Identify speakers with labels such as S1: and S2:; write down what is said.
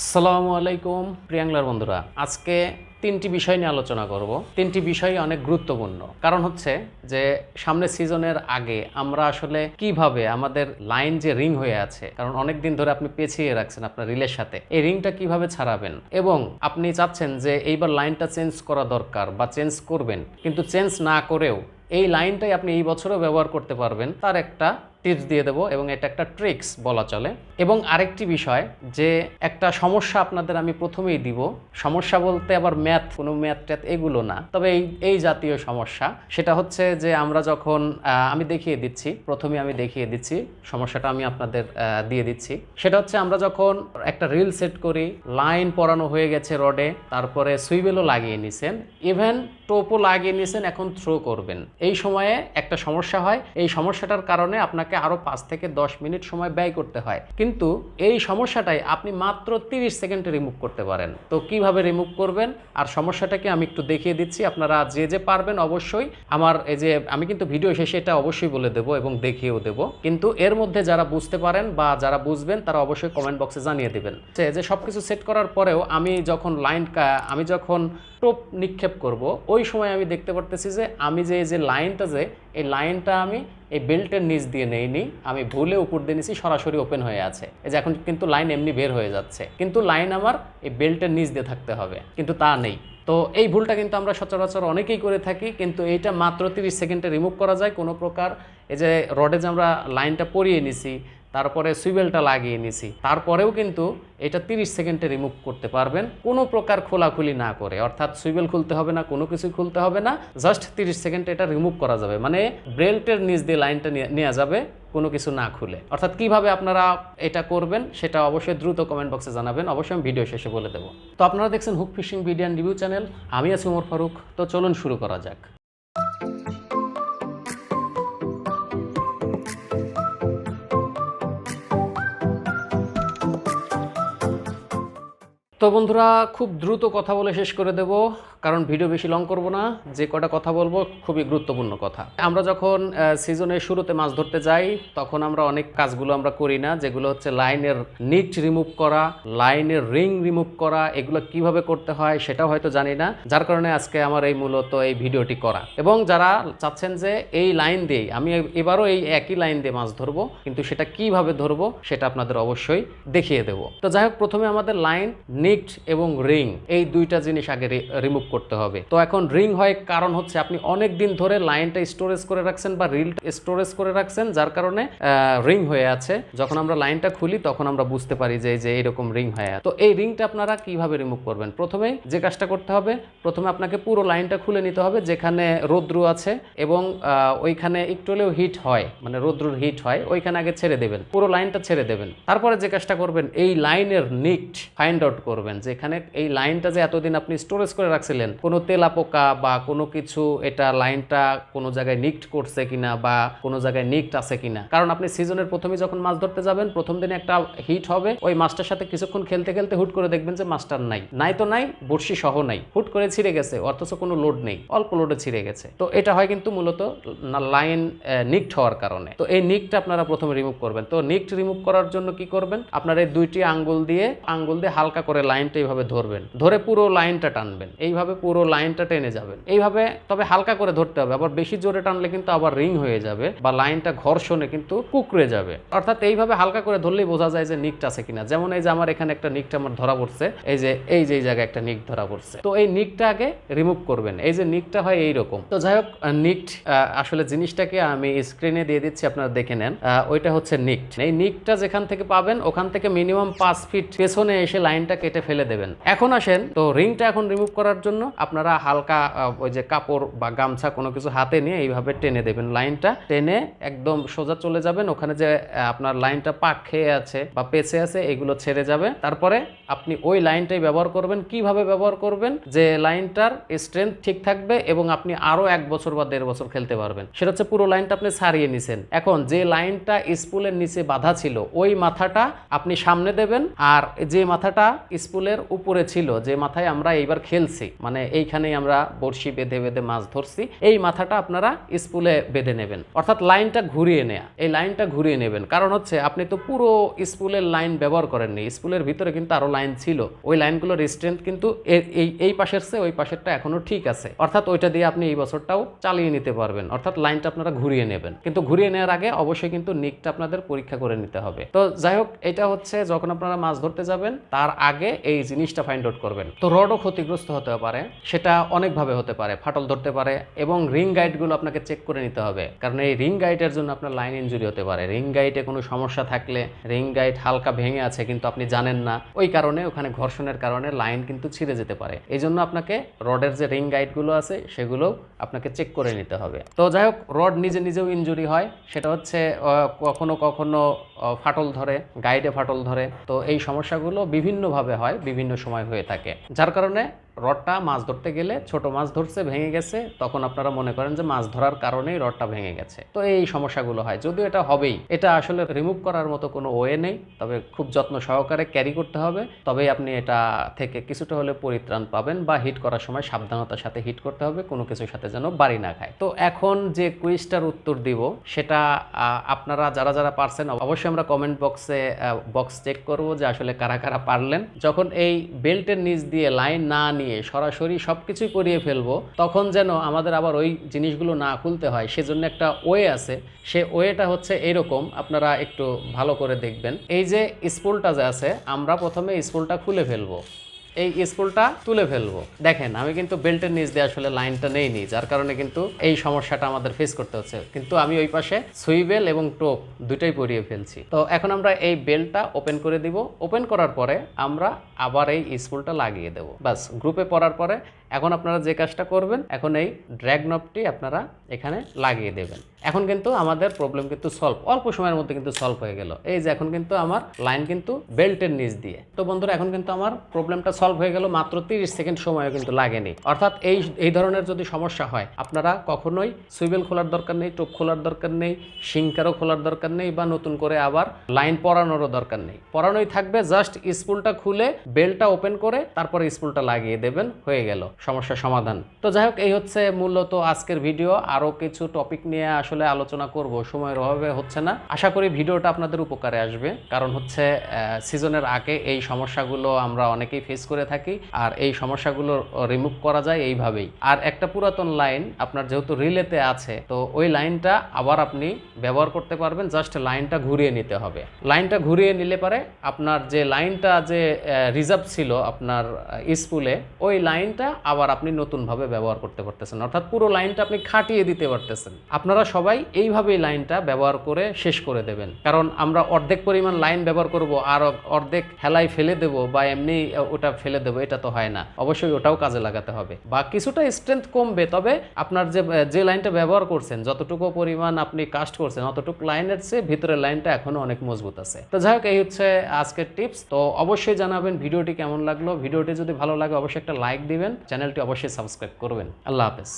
S1: আসসালামু আলাইকুম, প্রিয়াংলার বন্ধুরা। আজকে তিনটি বিষয় নিয়ে আলোচনা করব। তিনটি বিষয় অনেক গুরুত্বপূর্ণ। কারণ হচ্ছে যে সামনে সিজনের আগে আমরা আসলে কীভাবে আমাদের লাইন যে রিং হয়ে আছে, কারণ অনেক দিন ধরে আপনি পেছিয়ে রাখছেন আপনার রিলের সাথে, এই রিংটা কীভাবে ছাড়াবেন? এবং আপনি চাচ্ছেন যে, এইবার লাইনটা চেঞ্জ করা দরকার বা চেঞ্জ করবেন, কিন্তু চেঞ্জ না করেও এই লাইনটাই আপনি এই বছরও ব্যবহার করতে পারবেন, তার একটা টিপস দিয়ে দেবো এবং এটা একটা ট্রিক্স বলা চলে। এবং আরেকটি বিষয় যে একটা সমস্যা আপনাদের আমি প্রথমেই দিব। সমস্যা বলতে আবার ম্যাথ, কোনো ম্যাথ ট্যাথ এগুলো না। তবে এই এই জাতীয় সমস্যা, সেটা হচ্ছে যে আমরা যখন আমি দেখিয়ে দিচ্ছি, প্রথমে আমি দেখিয়ে দিচ্ছি, সমস্যাটা আমি আপনাদের দিয়ে দিচ্ছি। সেটা হচ্ছে আমরা যখন একটা রিল সেট করি লাইন পরানো হয়ে গেছে রডে, তারপরে সুইবেলও লাগিয়ে নিছেন ইভেন টোপও লাগিয়ে নিয়েছেন এখন থ্রো করবেন। এই সময়ে একটা সমস্যা হয়, এই সমস্যাটার কারণে আপনাকে আরও পাঁচ থেকে দশ মিনিট সময় ব্যয় করতে হয়। কিন্তু এই সমস্যাটাই আপনি মাত্র তিরিশ সেকেন্ডে রিমুভ করতে পারেন। তো কীভাবে রিমুভ করবেন? আর সমস্যাটাকে আমি একটু দেখিয়ে দিচ্ছি। আপনারা যে যে পারবেন অবশ্যই আমার এই যে, আমি কিন্তু ভিডিও শেষে এটা অবশ্যই বলে দেবো এবং দেখিয়েও দেবো। কিন্তু এর মধ্যে যারা বুঝতে পারেন বা যারা বুঝবেন, তারা অবশ্যই কমেন্ট বক্সে জানিয়ে দেবেন। যে সব কিছু সেট করার পরেও আমি যখন লাইন আমি যখন টোপ নিক্ষেপ করব, ওই সময় আমি দেখতে পারতেছি যে, আমি যে যে লাইনটা যে এই লাইনটা আমি এই বেল্টের নিচ দিয়ে নেইনি, আমি ভুলে উপর দিয়ে নিছি, সরাসরি ওপেন হয়ে আছে। এই যে এখন কিন্তু লাইন এমনি বের হয়ে যাচ্ছে। কিন্তু লাইন আমার এই বেল্টের নিচ দিয়ে থাকতে হবে, কিন্তু তা নেই। তো এই ভুলটা কিন্তু আমরা সচরাচর অনেকেই করে থাকি, কিন্তু এইটা মাত্র তিরিশ সেকেন্ডে রিমুভ করা যায়। কোনো প্রকার এই যে রডে যে আমরা লাইনটা পরিয়ে নিছি তারপরে সুইবেলটা লাগিয়ে নিছি। তারপরেও কিন্তু এটা 30 সেকেন্ডে রিমুভ করতে পারবেন। কোনো প্রকার খোলাখুলি না করে। অর্থাৎ সুইবেল খুলতে হবে না, কোনো কিছু খুলতে হবে না। জাস্ট 30 সেকেন্ডে এটা রিমুভ করা যাবে। মানে বেল্টের নিচ দিয়ে লাইনটা নেওয়া যাবে, কোনো কিছু না খুলে। অর্থাৎ কীভাবে আপনারা এটা করবেন সেটা অবশ্যই দ্রুত কমেন্ট বক্সে জানাবেন। অবশ্যই আমি ভিডিও শেষে বলে দেবো। তো আপনারা দেখছেন hook fishing and review channel আমি আছি উমর ফারুক। তো চলুন শুরু করা যাক। তো বন্ধুরা খুব দ্রুত কথা বলে শেষ করে দেব। কারণ ভিডিও বেশি লং করব না, যে কটা কথা বলব খুবই গুরুত্বপূর্ণ কথা। আমরা যখন সিজনের শুরুতে মাছ ধরতে যাই, তখন আমরা অনেক কাজগুলো আমরা করি না, যেগুলো হচ্ছে লাইনের নিট রিমুভ করা লাইনের রিং রিমুভ করা, এগুলো কীভাবে করতে হয় সেটাও হয়তো জানি না। যার কারণে আজকে আমার এই মূলত এই ভিডিওটি করা। এবং যারা চাচ্ছেন যে এই লাইন দিয়েই, আমি এবারও এই একই লাইন দিয়ে মাছ ধরবো, কিন্তু সেটা কীভাবে ধরবো সেটা আপনাদের অবশ্যই দেখিয়ে দেবো। তো যাই হোক, প্রথমে আমাদের লাইন নিট এবং রিং এই দুইটা জিনিস আগে রিমুভ করতে হবে। তো এখন রিং হয় কারণ হচ্ছে আপনি অনেক দিন ধরে লাইনটা স্টোরেজ করে রাখছেন বা রিল স্টোরেজ করে রাখছেন, যার কারণে রিং হয়ে আছে। যখন আমরা লাইনটা খুলি, তখন আমরা বুঝতে পারি যে যে এরকম রিং হয়ে তো এই রিংটা আপনারা কীভাবে রিমুভ করবেন? প্রথমে যে কাজটা করতে হবে, প্রথমে আপনাকে পুরো লাইনটা খুলে নিতে হবে, যেখানে রৌদ্র আছে এবং ওইখানে একটু হলেও হিট হয় মানে রৌদ্রুর হিট হয়, ওইখানে আগে ছেড়ে দেবেন, পুরো লাইনটা ছেড়ে দেবেন। তারপরে যে কাজটা করবেন, এই লাইনের নিট ফাইন্ড আউট করবেন, যেখানে এই লাইনটা যে এতদিন আপনি স্টোরেজ করে রাখছিলেন কোনো তেলা পোকা বা কোনো কিছু এটা লাইনটা কোনো জায়গায় নিকট করছে কিনা বা কোনো জায়গায় নিকট আছে কিনা। কারণ আপনি সিজনের প্রথমে যখন মাছ ধরতে যাবেন, প্রথম দিনে একটা হিট হবে, ওই মাছটার সাথে কিছুক্ষণ খেলতে খেলতে হুট করে দেখবেন যে মাছটার নাই। নাই তো নাই, বড়শি সহ নাই। হুট করে ছিঁড়ে গেছে, অথচ কোনো লোড নেই, অল্প লোডে ছিঁড়ে গেছে। তো এটা হয় কিন্তু মূলত লাইন নিক্ট হওয়ার কারণে। তো এই নিকটা আপনারা প্রথমে রিমুভ করবেন। তো নিকট রিমুভ করার জন্য কি করবেন? আপনার এই দুইটি আঙ্গুল দিয়ে আঙ্গুল দিয়ে হালকা করে লাইনটা এইভাবে ধরবেন। ধরে পুরো লাইনটা টানবেন। এইভাবে পুরো লাইনটা টেনে যাবেন এইভাবে তবে হালকা করে ধরতে হবে, আবার বেশি জোরে টানলে কিন্তু আবার রিং হয়ে যাবে বা লাইনটা ঘর্ষণে কিন্তু কুকড়ে যাবে। অর্থাৎ এইভাবে হালকা করে ধরলেই বোঝা যায় যে নিকটা আছে কিনা। যেমন এই যে আমার এখানে একটা নিকটা আমার ধরা পড়ছে, এই যে এই যে জায়গায় একটা নিক ধরা পড়ছে। তো এই নিকটা আগে রিমুভ করবেন। এই যে নিকটা হয় এইরকম। তো যাই হোক নিকট আসলে জিনিসটাকে আমি স্ক্রিনে দিয়ে দিচ্ছি, আপনারা দেখে নেন। ওইটা হচ্ছে নিকট। এই নিকটা যেখান থেকে পাবেন, ওখান থেকে মিনিমাম পাঁচ ফিট পেছনে এসে লাইনটা কেটে ফেলে দেবেন। এখন আসেন, তো রিংটা এখন রিমুভ করার জন্য আপনারা হালকা ওই যে কাপড় বা গামছা কোনো কিছু হাতে নিয়ে এইভাবে টেনে দেবেন লাইনটা। টেনে একদম সোজা চলে যাবেন, ওখানে যে আপনার লাইনটা পাক খেয়ে আছে বা পেছে আছে, এগুলো ছেড়ে যাবে। তারপরে আপনি ওই লাইনটাই ব্যবহার করবেন। কীভাবে ব্যবহার করবেন? যে লাইনটার স্ট্রেংথ ঠিক থাকবে এবং আপনি আরও এক বছর বা দেড় বছর খেলতে পারবেন। সেটা হচ্ছে পুরো লাইনটা আপনি ছাড়িয়ে নিছেন। এখন যে লাইনটা স্পুলের নিচে বাধা ছিল, ওই মাথাটা আপনি সামনে দেবেন আর যে মাথাটা স্পুলের উপরে ছিল, যে মাথায় আমরা এইবার খেলছি মানে এইখানেই আমরা বড়শি বেঁধে বেঁধে মাছ ধরছি। এই মাথাটা আপনারা স্পুলে বেঁধে নেবেন। অর্থাৎ লাইনটা ঘুরিয়ে নেয়া। এই লাইনটা ঘুরিয়ে নেবেন। কারণ হচ্ছে, আপনি তো পুরো স্পুলের লাইন ব্যবহার করেননি। স্পুলের ভিতরে কিন্তু আরও লাইন ছিল। ওই লাইনগুলোর স্ট্রেংথ কিন্তু এই এই পাশের চেয়ে ওই পাশেরটা এখনও ঠিক আছে। অর্থাৎ ওইটা দিয়ে আপনি এই বছরটাও চালিয়ে নিতে পারবেন। অর্থাৎ লাইনটা আপনারা ঘুরিয়ে নেবেন। কিন্তু ঘুরিয়ে নেওয়ার আগে অবশ্যই কিন্তু নিকটা আপনাদের পরীক্ষা করে নিতে হবে। তো যাই হোক, এটা হচ্ছে যখন আপনারা মাছ ধরতে যাবেন, তার আগে এই জিনিসটা ফাইন্ড আউট করবেন। তো রডও ক্ষতিগ্রস্ত হতে পারে। সেটা অনেকভাবে হতে পারে, ফাটল ধরতে পারে এবং রিং গাইডগুলো আপনাকে চেক করে নিতে হবে। কারণ এই রিং গাইডের জন্য আপনার লাইন ইনজুরি হতে পারে। রিং গাইডে কোনো সমস্যা থাকলে রিং গাইড হালকা ভেঙে আছে কিন্তু আপনি জানেন না, ওই কারণে ওখানে ঘর্ষণের কারণে লাইন কিন্তু ছিঁড়ে যেতে পারে। এই জন্য আপনাকে রডের যে রিং গাইডগুলো আছে, সেগুলো আপনাকে চেক করে নিতে হবে। তো যাই হোক, রড নিজে নিজেও ইনজুরি হয়, সেটা হচ্ছে কখনো কখনো ফাটল ধরে, গাইডে ফাটল ধরে। তো এই সমস্যাগুলো বিভিন্নভাবে হয়, বিভিন্ন সময় হয়ে থাকে। যার কারণে রডটা মাছ ধরতে গেলে ছোট মাছ ধরছে, ভেঙে গেছে, তখন আপনারা মনে করেন যে মাছ ধরার কারণেই রডটা ভেঙে গেছে। তো এই সমস্যাগুলো হয়। যদিও এটা হবেই, এটা আসলে রিমুভ করার মতো কোনো ওয়ে নেই, তবে খুব যত্ন সহকারে ক্যারি করতে হবে। তবেই আপনি এটা থেকে কিছুটা হলে পরিত্রাণ পাবেন বা হিট করার সময় সাবধানতার সাথে হিট করতে হবে, কোনো কিছুর সাথে যেন বাড়ি না খায়। তো এখন যে কুইজটার উত্তর দিব, সেটা আপনারা যারা যারা পারছেন, অবশ্যই আমরা কমেন্ট বক্সে বক্স চেক করব যে আসলে কারা কারা পারলেন। যখন এই বেল্টের নিচ দিয়ে লাইন না নিয়ে সরাসরি সব কিছুই করিয়ে ফেলব, তখন যেন আমাদের আবার ওই জিনিসগুলো না খুলতে হয়। সেজন্য একটা ওয়ে আছে। সে ওয়েটা হচ্ছে এরকম, আপনারা একটু ভালো করে দেখবেন। এই যে স্পুলটা যে আছে, আমরা প্রথমে স্পুলটা খুলে ফেলব। এই স্কুলটা তুলে ফেলব। দেখেন, আমি কিন্তু বেল্টের নিচ দিয়ে আসলে লাইনটা নেই নেইনি, যার কারণে কিন্তু এই সমস্যাটা আমাদের ফেস করতে হচ্ছে। কিন্তু আমি ওই পাশে সুইবেল এবং টোপ দুটাই পরিয়ে ফেলছি। তো এখন আমরা এই বেল্টটা ওপেন করে দিব। ওপেন করার পরে আমরা আবার এই স্কুলটা লাগিয়ে দেব। বাস গ্রুপে পড়ার পরে এখন আপনারা যে কাজটা করবেন, এখন এই ড্র্যাগ নবটি আপনারা এখানে লাগিয়ে দেবেন। এখন কিন্তু আমাদের প্রবলেম কিন্তু সলভ অল্প সময়ের মধ্যে কিন্তু সলভ হয়ে গেল। এই যে এখন কিন্তু আমার লাইন কিন্তু বেল্টের নিচ দিয়ে। তো বন্ধুরা, এখন কিন্তু আমার প্রবলেমটা সলভ হয়ে গেল, মাত্র 30 সেকেন্ড সময় কিন্তু লাগেনি। অর্থাৎ এই এই ধরনের যদি সমস্যা হয়, আপনারা কখনোই সুইবেল খোলার দরকার নেই, টোপ খোলার দরকার নেই সিঙ্কারও খোলার দরকার নেই বা নতুন করে আবার লাইন পরানোরও দরকার নেই। পরানোই থাকবে জাস্ট স্পুলটা খুলে বেলটা ওপেন করে তারপরে স্পুলটা লাগিয়ে দেবেন, হয়ে গেল। সমস্যা সমাধান। তো যাই হোক এই হচ্ছে মূলত আজকের ভিডিও। আরও কিছু টপিক নিয়ে আসলে আলোচনা করব, সময়ের অভাবে হচ্ছে না। আশা করি ভিডিওটা আপনাদের উপকারে আসবে। কারণ হচ্ছে সিজনের আগে এই সমস্যাগুলো আমরা অনেকেই ফেস করে থাকি। আর এই সমস্যাগুলো রিমুভ করা যায় এইভাবেই। আর একটা পুরাতন লাইন আপনার যেহেতু রিলেতে আছে, তো ওই লাইনটা আবার আপনি ব্যবহার করতে পারবেন। জাস্ট লাইনটা ঘুরিয়ে নিতে হবে। লাইনটা ঘুরিয়ে নিলে পারে আপনার যে লাইনটা যে রিজার্ভ ছিল আপনার স্কুলে ওই লাইনটা আবার আপনি নতুনভাবে ব্যবহার করতে পারতেছেন। অর্থাৎ পুরো লাইনটা আপনি খাটিয়ে দিতে পারতেছেন। আপনারা সবাই এইভাবেই লাইনটা ব্যবহার করে শেষ করে দেবেন। কারণ আমরা অর্ধেক পরিমাণ লাইন ব্যবহার করব আর অর্ধেক হেলাই ফেলে দেব বা এমনি ওটা ফেলে দেবো, এটা তো হয় না। অবশ্যই ওটাও কাজে লাগাতে হবে। বা কিছুটা স্ট্রেংথ কমবে, তবে আপনার যে যে লাইনটা ব্যবহার করছেন, যতটুকু পরিমাণ আপনি কাস্ট করছেন, অতটুকু লাইনের চেয়ে ভিতরের লাইনটা এখনও অনেক মজবুত আছে। তো যাই হোক, এই হচ্ছে আজকের টিপস তো অবশ্যই জানাবেন ভিডিওটি কেমন লাগল। ভিডিওটি যদি ভালো লাগে, অবশ্যই একটা লাইক দিবেন। চ্যানেলটি অবশ্যই সাবস্ক্রাইব করবেন। আল্লাহ হাফেজ।